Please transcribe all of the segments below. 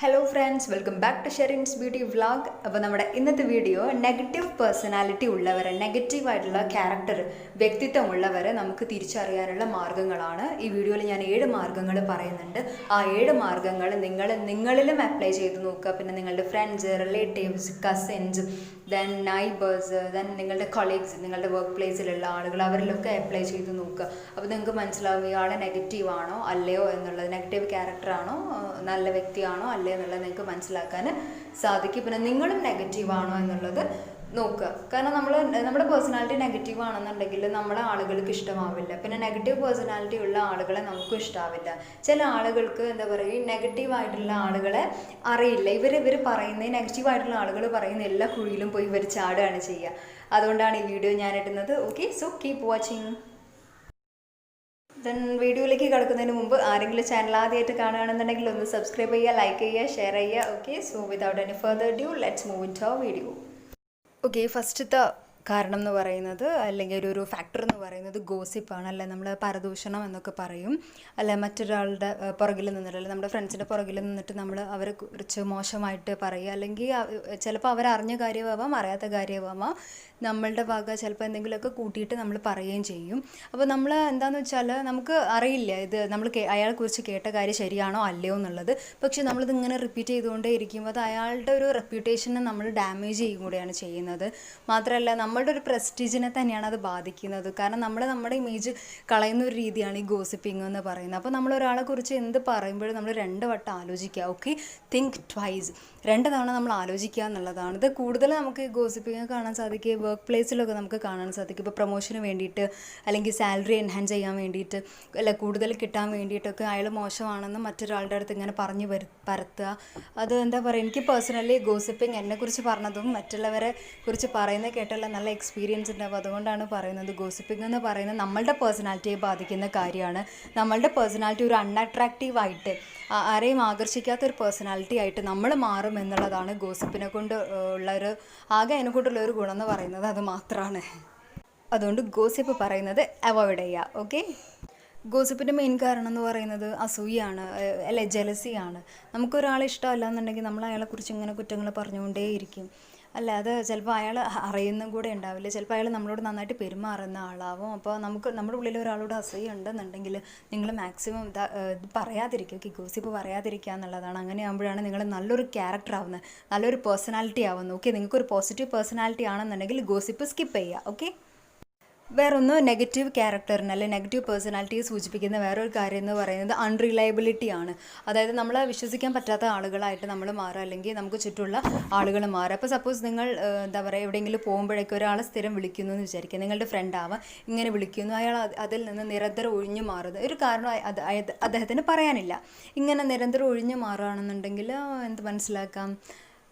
Hello friends welcome back to Sherin's beauty vlog അപ്പോൾ നമ്മുടെ ഇന്നത്തെ വീഡിയോ നെഗറ്റീവ് പേഴ്സണാലിറ്റി ഉള്ളവരെ നെഗറ്റീവായിട്ടുള്ള ക്യാരക്ടർ വ്യക്തിത്വം ഉള്ളവരെ നമുക്ക് തിരിച്ചറിയാനുള്ള മാർഗങ്ങളാണ് ഈ വീഡിയോയിൽ ഞാൻ ഏഴ് മാർഗങ്ങൾ പറയുന്നുണ്ട്. ആ ഏഴ് മാർഗങ്ങൾ നിങ്ങൾ നിങ്ങളിലും അപ്ലൈ ചെയ്ത് നോക്കുക. പിന്നെ നിങ്ങളുടെ friends relatives cousins then neighbours then നിങ്ങളുടെ കൊളീഗ്സ് നിങ്ങളുടെ വർക്ക് പ്ലേസിലുള്ള ആളുകൾ അവരിലൊക്കെ അപ്ലൈ ചെയ്ത് നോക്കുക അപ്പോൾ നിങ്ങൾക്ക് മനസ്സിലാവും ഇയാൾ നെഗറ്റീവ് ആണോ അല്ലയോ എന്നുള്ളത്. നെഗറ്റീവ് ക്യാരക്ടറാണോ നല്ല വ്യക്തിയാണോ അല്ലയോ എന്നുള്ളത് നിങ്ങൾക്ക് മനസ്സിലാക്കാൻ സാധിക്കും. പിന്നെ നിങ്ങളും നെഗറ്റീവ് ആണോ എന്നുള്ളത് നോക്കുക. കാരണം നമ്മൾ നമ്മുടെ പേഴ്സണാലിറ്റി നെഗറ്റീവ് ആണെന്നുണ്ടെങ്കിൽ നമ്മളെ ആളുകൾക്ക് ഇഷ്ടമാവില്ല. പിന്നെ നെഗറ്റീവ് പേഴ്സണാലിറ്റി ഉള്ള ആളുകളെ നമുക്കും ഇഷ്ടമാവില്ല ചില ആളുകൾക്ക് എന്താ പറയുക നെഗറ്റീവ് ആയിട്ടുള്ള ആളുകളെ അറിയില്ല. ഇവർ ഇവർ പറയുന്ന നെഗറ്റീവ് ആയിട്ടുള്ള ആളുകൾ പറയുന്ന എല്ലാ കുഴിയിലും പോയി ഇവർ ചാടുകയാണ് ചെയ്യുക. അതുകൊണ്ടാണ് ഈ വീഡിയോ ഞാൻ ഇടുന്നത്. Okay so keep watching then വീഡിയോയിലേക്ക് കിടക്കുന്നതിന് മുമ്പ് ആരെങ്കിലും ചാനൽ ആദ്യമായിട്ട് കാണുകയാണെന്നുണ്ടെങ്കിൽ ഒന്ന് സബ്സ്ക്രൈബ് ചെയ്യുക ലൈക്ക് ചെയ്യുക ഷെയർ ചെയ്യുക. Okay so without any further due let's move into video okay ഫസ്റ്റത്തെ കാരണം എന്ന് പറയുന്നത് അല്ലെങ്കിൽ ഒരു ഒരു ഫാക്ടർ എന്ന് പറയുന്നത് ഗോസിപ്പാണ്. അല്ലെ? നമ്മൾ പരദൂഷണം എന്നൊക്കെ പറയും. അല്ലെ? മറ്റൊരാളുടെ പുറകിൽ നിന്നിട്ട് അല്ലെ? നമ്മുടെ ഫ്രണ്ട്സിന്റെ പുറകിൽ നിന്നിട്ട് നമ്മൾ അവരെ കുറിച്ച് മോശമായിട്ട് പറയുക അല്ലെങ്കിൽ ചിലപ്പോൾ അവരറിഞ്ഞ കാര്യമാവാം അറിയാത്ത കാര്യമാവാം. നമ്മളുടെ വക ചിലപ്പോൾ എന്തെങ്കിലുമൊക്കെ കൂട്ടിയിട്ട് നമ്മൾ പറയുകയും ചെയ്യും. അപ്പോൾ നമ്മൾ എന്താണെന്ന് വെച്ചാൽ നമുക്ക് അറിയില്ല ഇത് നമ്മൾ അയാളെ കുറിച്ച് കേട്ട കാര്യം ശരിയാണോ അല്ലയോ എന്നുള്ളത്. പക്ഷേ നമ്മളിത് ഇങ്ങനെ റിപ്പീറ്റ് ചെയ്തുകൊണ്ടേ ഇരിക്കുമ്പോൾ അത് അയാളുടെ ഒരു റെപ്യൂട്ടേഷനെ നമ്മൾ ഡാമേജ് ചെയ്യും കൂടെയാണ് ചെയ്യുന്നത്. മാത്രമല്ല നമ്മളുടെ ഒരു പ്രസ്റ്റീജിനെ തന്നെയാണ് അത് ബാധിക്കുന്നത്. കാരണം നമ്മൾ നമ്മുടെ ഇമേജ് കളയുന്ന ഒരു രീതിയാണ് ഈ ഗോസിപ്പിംഗ് എന്ന് പറയുന്നത്. അപ്പോൾ നമ്മൾ ഒരാളെ കുറിച്ച് എന്ത് പറയുമ്പോഴും നമ്മൾ രണ്ട് വട്ടം ആലോചിക്കുക. ഓക്കെ തിങ്ക് ട്വൈസ് രണ്ട് തവണ നമ്മൾ ആലോചിക്കുക എന്നുള്ളതാണ്. ഇത് കൂടുതൽ നമുക്ക് ഗോസിപ്പിംഗ് കാണാൻ സാധിക്കുക വർക്ക് പ്ലേസിലൊക്കെ നമുക്ക് കാണാൻ സാധിക്കും. ഇപ്പോൾ പ്രൊമോഷന് വേണ്ടിയിട്ട് അല്ലെങ്കിൽ സാലറി എൻഹാൻസ് ചെയ്യാൻ വേണ്ടിയിട്ട് അല്ല കൂടുതൽ കിട്ടാൻ വേണ്ടിയിട്ടൊക്കെ അയാൾ മോശമാണെന്ന് മറ്റൊരാളുടെ അടുത്ത് ഇങ്ങനെ പറഞ്ഞു പരത്തുക. അത് എന്താ പറയുക എനിക്ക് പേഴ്സണലി ഗോസിപ്പിംഗ് എന്നെക്കുറിച്ച് പറഞ്ഞതും മറ്റുള്ളവരെ കുറിച്ച് പറയുന്നത് കേട്ടുള്ള നല്ല എക്സ്പീരിയൻസ് ഉണ്ടാവും. അതുകൊണ്ടാണ് പറയുന്നത് ഗോസിപ്പിംഗ് എന്ന് പറയുന്നത് നമ്മളുടെ പേഴ്സണാലിറ്റിയെ ബാധിക്കുന്ന കാര്യമാണ്. നമ്മളുടെ പേഴ്സണാലിറ്റി ഒരു അൺഅട്രാക്റ്റീവ് ആയിട്ട് ആരെയും ആകർഷിക്കാത്ത ഒരു പേഴ്സണാലിറ്റി ആയിട്ട് നമ്മൾ മാറും എന്നുള്ളതാണ് ഗോസിപ്പിനെ കൊണ്ട് ഉള്ളൊരു ആകെ അതിനെ കൊണ്ടുള്ള ഒരു ഗുണം എന്ന് പറയുന്നത് അത് മാത്രമാണ് അതുകൊണ്ട് ഗോസിപ്പ് പറയുന്നത് അവോയ്ഡ് ചെയ്യുക ഓക്കെ ഗോസിപ്പിന്റെ മെയിൻ കാരണം എന്ന് പറയുന്നത് അസൂയാണ് അല്ലെ ജലസിയാണ് നമുക്കൊരാളെ ഇഷ്ടമല്ല എന്നുണ്ടെങ്കിൽ നമ്മൾ അയാളെക്കുറിച്ച് ഇങ്ങനെ കുറ്റങ്ങൾ പറഞ്ഞുകൊണ്ടേയിരിക്കും. അല്ല അത് ചിലപ്പോൾ അയാൾ അറിയുന്നും കൂടെ ഉണ്ടാവില്ല? ചിലപ്പോൾ അയാൾ നമ്മളോട് നന്നായിട്ട് പെരുമാറുന്ന ആളാവും. അപ്പോൾ നമുക്ക് നമ്മുടെ ഉള്ളിൽ ഒരാളോട് അസൂയ ഉണ്ടെന്നുണ്ടെങ്കിൽ നിങ്ങൾ മാക്സിമം ഇത് പറയാതിരിക്കുക. ഗോസിപ്പ് പറയാതിരിക്കുക എന്നുള്ളതാണ്. അങ്ങനെ ആകുമ്പോഴാണ് നിങ്ങൾ നല്ലൊരു ക്യാരക്ടർ ആവുന്നത്. നല്ലൊരു പേഴ്സണാലിറ്റി ആവുന്നത്. ഓക്കെ നിങ്ങൾക്കൊരു പോസിറ്റീവ് പേഴ്സണാലിറ്റി ആണെന്നുണ്ടെങ്കിൽ ഗോസിപ്പ് സ്കിപ്പ് ചെയ്യുക. ഓക്കെ വേറൊന്ന് നെഗറ്റീവ് ക്യാരക്ടറിന് അല്ലെങ്കിൽ നെഗറ്റീവ് പേഴ്സണാലിറ്റിയെ സൂചിപ്പിക്കുന്ന വേറൊരു കാര്യം എന്ന് പറയുന്നത് അൺറിലയബിലിറ്റി ആണ്. അതായത് നമ്മളെ വിശ്വസിക്കാൻ പറ്റാത്ത ആളുകളായിട്ട് നമ്മൾ മാറുക അല്ലെങ്കിൽ നമുക്ക് ചുറ്റുമുള്ള ആളുകൾ മാറുക. അപ്പോൾ സപ്പോസ് നിങ്ങൾ എന്താ പറയുക എവിടെയെങ്കിലും പോകുമ്പോഴേക്കും ഒരാളെ സ്ഥിരം വിളിക്കുന്നു എന്ന് വിചാരിക്കുക. നിങ്ങളുടെ ഫ്രണ്ട് ആവാം ഇങ്ങനെ വിളിക്കുന്നു. അയാൾ അതിൽ നിന്ന് നിരന്തരം ഒഴിഞ്ഞു മാറുന്നത്. ഒരു കാരണം അദ്ദേഹത്തിന് പറയാനില്ല. ഇങ്ങനെ നിരന്തരം ഒഴിഞ്ഞു മാറുകയാണെന്നുണ്ടെങ്കിൽ എന്ത് മനസ്സിലാക്കാം?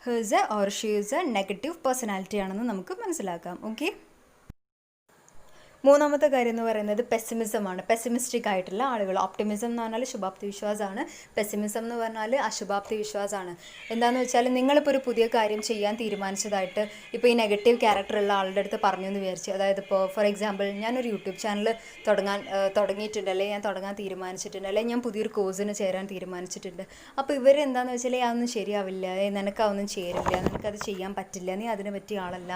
He's a or she's a negative personality ആണെന്ന് നമുക്ക് മനസ്സിലാക്കാം. ഓക്കെ മൂന്നാമത്തെ കാര്യം എന്ന് പറയുന്നത് പെസിമിസമാണ് പെസിമിസ്റ്റിക് ആയിട്ടുള്ള ആളുകൾ. ഓപ്റ്റിമിസം എന്ന് പറഞ്ഞാൽ ശുഭാപ്തി വിശ്വാസമാണ് പെസിമിസം എന്ന് പറഞ്ഞാൽ അശുഭാപ്തി വിശ്വാസമാണ് എന്താണെന്ന് വെച്ചാൽ നിങ്ങളിപ്പോൾ ഒരു പുതിയ കാര്യം ചെയ്യാൻ തീരുമാനിച്ചതായിട്ട് ഇപ്പോൾ ഈ നെഗറ്റീവ് ക്യാരക്ടർ ഉള്ള ആളുടെ അടുത്ത് പറഞ്ഞു എന്ന് വിചാരിച്ചു അതായത് ഇപ്പോൾ ഫോർ എക്സാമ്പിൾ ഞാനൊരു യൂട്യൂബ് ചാനൽ തുടങ്ങാൻ തുടങ്ങിയിട്ടുണ്ട് അല്ലെങ്കിൽ ഞാൻ തുടങ്ങാൻ തീരുമാനിച്ചിട്ടുണ്ട് അല്ലെങ്കിൽ ഞാൻ പുതിയൊരു കോഴ്സിന് ചേരാൻ തീരുമാനിച്ചിട്ടുണ്ട്. അപ്പോൾ ഇവർ എന്താണെന്ന് വെച്ചാൽ അതൊന്നും ശരിയാവില്ല. ഏ, നിനക്ക് അതൊന്നും ചേരില്ല. നിനക്കത് ചെയ്യാൻ പറ്റില്ല. നീ അതിനെ പറ്റിയ ആളല്ല.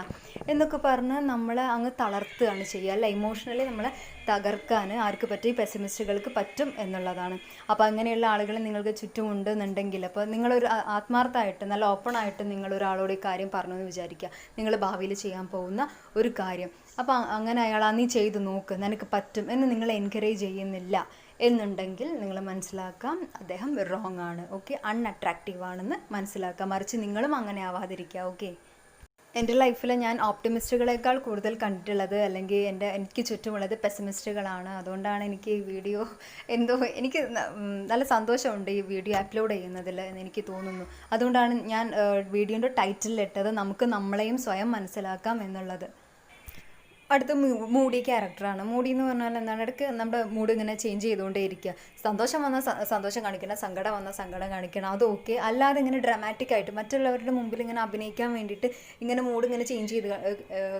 എന്നൊക്കെ പറഞ്ഞ് നമ്മളെ അങ്ങ് തളർത്തുകയാണ് ചെയ്യുക അല്ല? ഇമോഷണലി നമ്മളെ തകർക്കാൻ ആർക്ക് പറ്റും ഈ പെസിമിസ്റ്റുകൾക്ക് പറ്റും എന്നുള്ളതാണ്. അപ്പോൾ അങ്ങനെയുള്ള ആളുകൾ നിങ്ങൾക്ക് ചുറ്റുമുണ്ട് എന്നുണ്ടെങ്കിൽ അപ്പോൾ നിങ്ങളൊരു ആത്മാർത്ഥമായിട്ട് നല്ല ഓപ്പൺ ആയിട്ട് നിങ്ങൾ ഒരാളോട് ഈ കാര്യം പറഞ്ഞു എന്ന് വിചാരിക്കുക. നിങ്ങൾ ഭാവിയിൽ ചെയ്യാൻ പോകുന്ന ഒരു കാര്യം. അപ്പോൾ അങ്ങനെ അയാൾ നീ ചെയ്ത് നോക്ക് നിനക്ക് പറ്റും എന്ന് നിങ്ങൾ എൻകറേജ് ചെയ്യുന്നില്ല എന്നുണ്ടെങ്കിൽ നിങ്ങൾ മനസ്സിലാക്കാം. അദ്ദേഹം റോങ് ആണ്. ഓക്കെ അൺഅട്രാക്റ്റീവ് ആണെന്ന് മനസ്സിലാക്കാം. മറിച്ച് നിങ്ങളും അങ്ങനെ ആവാതിരിക്കുക. ഓക്കെ എന്റെ ലൈഫിൽ ഞാൻ ഓപ്റ്റിമിസ്റ്റുകളെക്കാൾ കൂടുതൽ കണ്ടിട്ടുള്ളത് അല്ലെങ്കിൽ എന്റെ എനിക്ക് ചുറ്റുമുള്ളത് പെസിമിസ്റ്റുകളാണ്. അതുകൊണ്ടാണ് എനിക്ക് ഈ വീഡിയോ എന്തോ എനിക്ക് നല്ല സന്തോഷമുണ്ട് ഈ വീഡിയോ അപ്ലോഡ് ചെയ്യുന്നതിൽ എന്ന് എനിക്ക് തോന്നുന്നു. അതുകൊണ്ടാണ് ഞാൻ വീഡിയോന്റെ ടൈറ്റിലിട്ടത് നമുക്ക് നമ്മളെയും സ്വയം മനസ്സിലാക്കാം എന്നുള്ളത്. അടുത്ത മൂഡി ക്യാരക്ടറാണ്. മൂഡി എന്ന് പറഞ്ഞാൽ എന്താണ്? ഇടയ്ക്ക് നമ്മുടെ മൂഡ് ഇങ്ങനെ ചേഞ്ച് ചെയ്തുകൊണ്ടേ ഇരിക്കുക. സന്തോഷം വന്ന സന്തോഷം കാണിക്കണം സങ്കടം വന്ന സങ്കടം കാണിക്കണം അത് ഓക്കെ അല്ലാതെ ഇങ്ങനെ ഡ്രാമാറ്റിക് ആയിട്ട് മറ്റുള്ളവരുടെ മുമ്പിൽ ഇങ്ങനെ അഭിനയിക്കാൻ വേണ്ടിയിട്ട് ഇങ്ങനെ മൂഡ് ഇങ്ങനെ ചേഞ്ച് ചെയ്ത്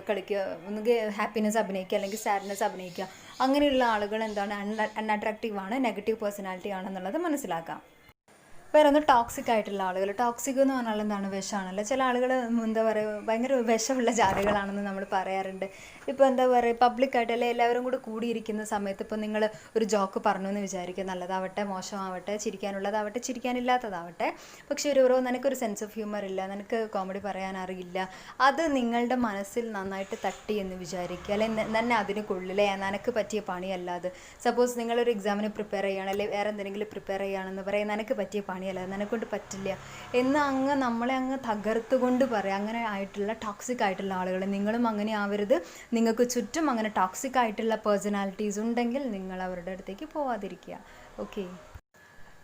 കളിക്കുക. ഒന്നുകിൽ ഹാപ്പിനെസ് അഭിനയിക്കുക അല്ലെങ്കിൽ സാഡ്നെസ് അഭിനയിക്കുക. അങ്ങനെയുള്ള ആളുകൾ എന്താണ്? അൺ അൺഅട്രാക്റ്റീവ് ആണ് നെഗറ്റീവ് പേഴ്സണാലിറ്റി ആണെന്നുള്ളത് മനസ്സിലാക്കാം. വേറെ ഒന്ന് ടോക്സിക് ആയിട്ടുള്ള ആളുകൾ. ടോക്സിക് എന്ന് പറഞ്ഞാൽ എന്താണ്? വിഷമാണല്ലോ. ചില ആളുകൾ എന്താ പറയുക ഭയങ്കര വിഷമുള്ള ജാതികളാണെന്ന് നമ്മൾ പറയാറുണ്ട്. ഇപ്പോൾ എന്താ പറയുക പബ്ലിക്കായിട്ട് അല്ലെങ്കിൽ എല്ലാവരും കൂടെ കൂടിയിരിക്കുന്ന സമയത്ത് ഇപ്പോൾ നിങ്ങൾ ഒരു ജോക്ക് പറഞ്ഞു എന്ന് വിചാരിക്കുക നല്ലതാവട്ടെ മോശമാവട്ടെ ചിരിക്കാനുള്ളതാവട്ടെ ചിരിക്കാനില്ലാത്തതാവട്ടെ. പക്ഷേ ഒരു ഓരോ നിനക്കൊരു സെൻസ് ഓഫ് ഹ്യൂമർ ഇല്ല നിനക്ക് കോമഡി പറയാൻ അറിയില്ല. അത് നിങ്ങളുടെ മനസ്സിൽ നന്നായിട്ട് തട്ടി എന്ന് വിചാരിക്കുക. അല്ലെങ്കിൽ തന്നെ അതിന് കൊള്ളില്ലേ? നിനക്ക് പറ്റിയ പണിയല്ലാതെ സപ്പോസ് നിങ്ങളൊരു എക്സാമിന് പ്രിപ്പയർ ചെയ്യുകയാണ് അല്ലെങ്കിൽ വേറെ എന്തെങ്കിലും പ്രിപ്പയർ ചെയ്യുകയാണെന്ന് പറയാം നിനക്ക് പറ്റിയ പണിയല്ല നിനക്കൊണ്ട് പറ്റില്ല. എന്ന് അങ്ങ് നമ്മളെ അങ്ങ് തകർത്തുകൊണ്ട് പറയാം. അങ്ങനെ ആയിട്ടുള്ള ടോക്സിക് ആയിട്ടുള്ള ആളുകൾ നിങ്ങളും അങ്ങനെ ആവരുത്. നിങ്ങൾക്ക് ചുറ്റും അങ്ങനെ ടോക്സിക് ആയിട്ടുള്ള പേഴ്സണാലിറ്റീസ് ഉണ്ടെങ്കിൽ നിങ്ങൾ അവരുടെ അടുത്തേക്ക് പോവാതിരിക്കുക. ഓക്കെ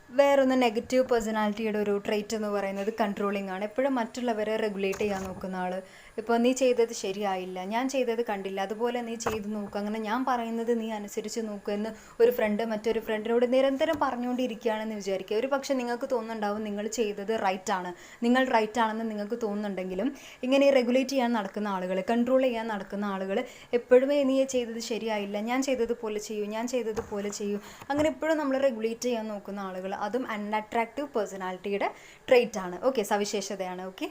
വേറൊന്ന് നെഗറ്റീവ് പേഴ്സണാലിറ്റിയുടെ ഒരു ട്രേറ്റ് എന്ന് പറയുന്നത് കൺട്രോളിങ് ആണ്. എപ്പോഴും മറ്റുള്ളവരെ റെഗുലേറ്റ് ചെയ്യാൻ നോക്കുന്ന ആൾ ഇപ്പോൾ നീ ചെയ്തത് ശരിയായില്ല ഞാൻ ചെയ്തത് കണ്ടില്ല അതുപോലെ നീ ചെയ്ത് നോക്കുക അങ്ങനെ ഞാൻ പറയുന്നത് നീ അനുസരിച്ച് നോക്കുക എന്ന് ഒരു ഫ്രണ്ട് മറ്റൊരു ഫ്രണ്ടിനോട് നിരന്തരം പറഞ്ഞുകൊണ്ടിരിക്കുകയാണെന്ന് വിചാരിക്കുക. ഒരു പക്ഷേ നിങ്ങൾക്ക് തോന്നുന്നുണ്ടാവും നിങ്ങൾ ചെയ്തത് റൈറ്റ് ആണ്. നിങ്ങൾ റൈറ്റ് ആണെന്ന് നിങ്ങൾക്ക് തോന്നുന്നുണ്ടെങ്കിലും ഇങ്ങനെ റെഗുലേറ്റ് ചെയ്യാൻ നടക്കുന്ന ആളുകൾ കൺട്രോൾ ചെയ്യാൻ നടക്കുന്ന ആളുകൾ എപ്പോഴുമേ നീ ചെയ്തത് ശരിയായില്ല ഞാൻ ചെയ്തത് പോലെ ചെയ്യൂ ഞാൻ ചെയ്തത് പോലെ ചെയ്യൂ അങ്ങനെ എപ്പോഴും നമ്മൾ റെഗുലേറ്റ് ചെയ്യാൻ നോക്കുന്ന ആളുകൾ അതും അൺഅട്രാക്റ്റീവ് പേഴ്സണാലിറ്റിയുടെ ട്രേറ്റ് ആണ്. ഓക്കെ സവിശേഷതയാണ്. ഓക്കെ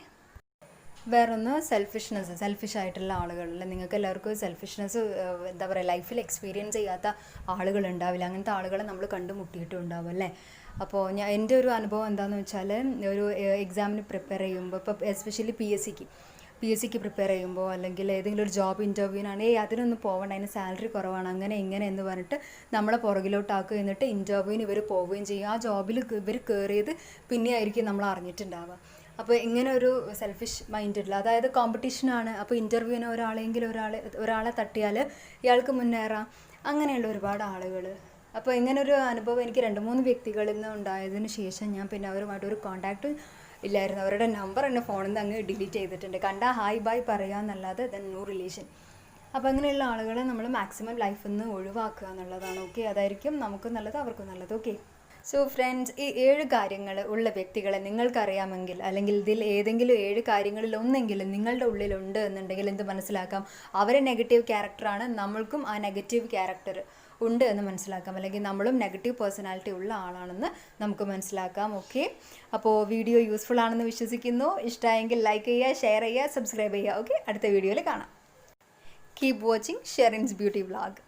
വേറൊന്ന് സെൽഫിഷ്നെസ് സെൽഫിഷ് ആയിട്ടുള്ള ആളുകളിൽ നിങ്ങൾക്ക് എല്ലാവർക്കും സെൽഫിഷ്നെസ് എന്താ പറയുക ലൈഫിൽ എക്സ്പീരിയൻസ് ചെയ്യാത്ത ആളുകൾ ഉണ്ടാവില്ല. അങ്ങനത്തെ ആളുകളെ നമ്മൾ കണ്ടുമുട്ടിയിട്ടും ഉണ്ടാവും അല്ലേ? അപ്പോൾ ഞാൻ എന്റെ ഒരു അനുഭവം എന്താണെന്ന് വെച്ചാൽ ഒരു എക്സാമിന് പ്രിപ്പയർ ചെയ്യുമ്പോൾ ഇപ്പോൾ especially P S C P S C prepare ചെയ്യുമ്പോൾ അല്ലെങ്കിൽ ഏതെങ്കിലും ഒരു ജോബ് ഇന്റർവ്യൂവിനാണ് ഏയ് അതിനൊന്നും പോകണ്ട അതിന് സാലറി കുറവാണ്. അങ്ങനെ ഇങ്ങനെ എന്ന് പറഞ്ഞിട്ട് നമ്മളെ പുറകിലോട്ടാക്കുക എന്നിട്ട് ഇന്റർവ്യൂവിന് ഇവർ പോവുകയും ചെയ്യും. ആ ജോബിൽ ഇവർ കയറിയത് പിന്നെ ആയിരിക്കും നമ്മൾ അറിഞ്ഞിട്ടുണ്ടാവുക. അപ്പോൾ ഇങ്ങനെ ഒരു സെൽഫിഷ് മൈൻഡുള്ള അതായത് കോമ്പറ്റീഷനാണ് അപ്പോൾ ഇന്റർവ്യൂവിന് ഒരാളെങ്കിലും ഒരാൾ ഒരാളെ തട്ടിയാൽ ഇയാൾക്ക് മുന്നേറാം. അങ്ങനെയുള്ള ഒരുപാട് ആളുകൾ അപ്പോൾ ഇങ്ങനൊരു അനുഭവം എനിക്ക് രണ്ട് മൂന്ന് വ്യക്തികളിൽ നിന്ന് ഉണ്ടായതിന് ശേഷം ഞാൻ പിന്നെ അവരുമായിട്ട് ഒരു കോണ്ടാക്ട് ഇല്ലായിരുന്നു. അവരുടെ നമ്പർ എന്നെ ഫോണിൽ നിന്ന് അങ്ങ് ഡിലീറ്റ് ചെയ്തിട്ടുണ്ട്. കണ്ടാൽ ഹായ് ബായ് പറയുക പറയാന്നല്ലാതെ ദെൻ നോ റിലേഷൻ അപ്പോൾ അങ്ങനെയുള്ള ആളുകളെ നമ്മൾ മാക്സിമം ലൈഫിൽ നിന്ന് ഒഴിവാക്കുക എന്നുള്ളതാണ്. ഓക്കെ അതായിരിക്കും നമുക്ക് നല്ലത് അവർക്കും നല്ലത്. ഓക്കെ സോ ഫ്രണ്ട്സ് ഈ ഏഴ് കാര്യങ്ങൾ ഉള്ള വ്യക്തികളെ നിങ്ങൾക്കറിയാമെങ്കിൽ അല്ലെങ്കിൽ ഇതിൽ ഏതെങ്കിലും ഏഴ് കാര്യങ്ങളിൽ ഒന്നെങ്കിലും നിങ്ങളുടെ ഉള്ളിലുണ്ട് എന്നുണ്ടെങ്കിൽ എന്ത് മനസ്സിലാക്കാം? അവരെ നെഗറ്റീവ് ക്യാരക്ടറാണ് നമ്മൾക്കും ആ നെഗറ്റീവ് ക്യാരക്ടർ ഉണ്ട് എന്ന് മനസ്സിലാക്കാം. അല്ലെങ്കിൽ നമ്മളും നെഗറ്റീവ് പേഴ്സണാലിറ്റി ഉള്ള ആളാണെന്ന് നമുക്ക് മനസ്സിലാക്കാം. ഓക്കെ അപ്പോൾ വീഡിയോ യൂസ്ഫുൾ ആണെന്ന് വിശ്വസിക്കുന്നു. ഇഷ്ടമായെങ്കിൽ ലൈക്ക് ചെയ്യുക ഷെയർ ചെയ്യുക സബ്സ്ക്രൈബ് ചെയ്യുക. ഓക്കെ അടുത്ത വീഡിയോയിൽ കാണാം. Keep watching Sherin's beauty vlog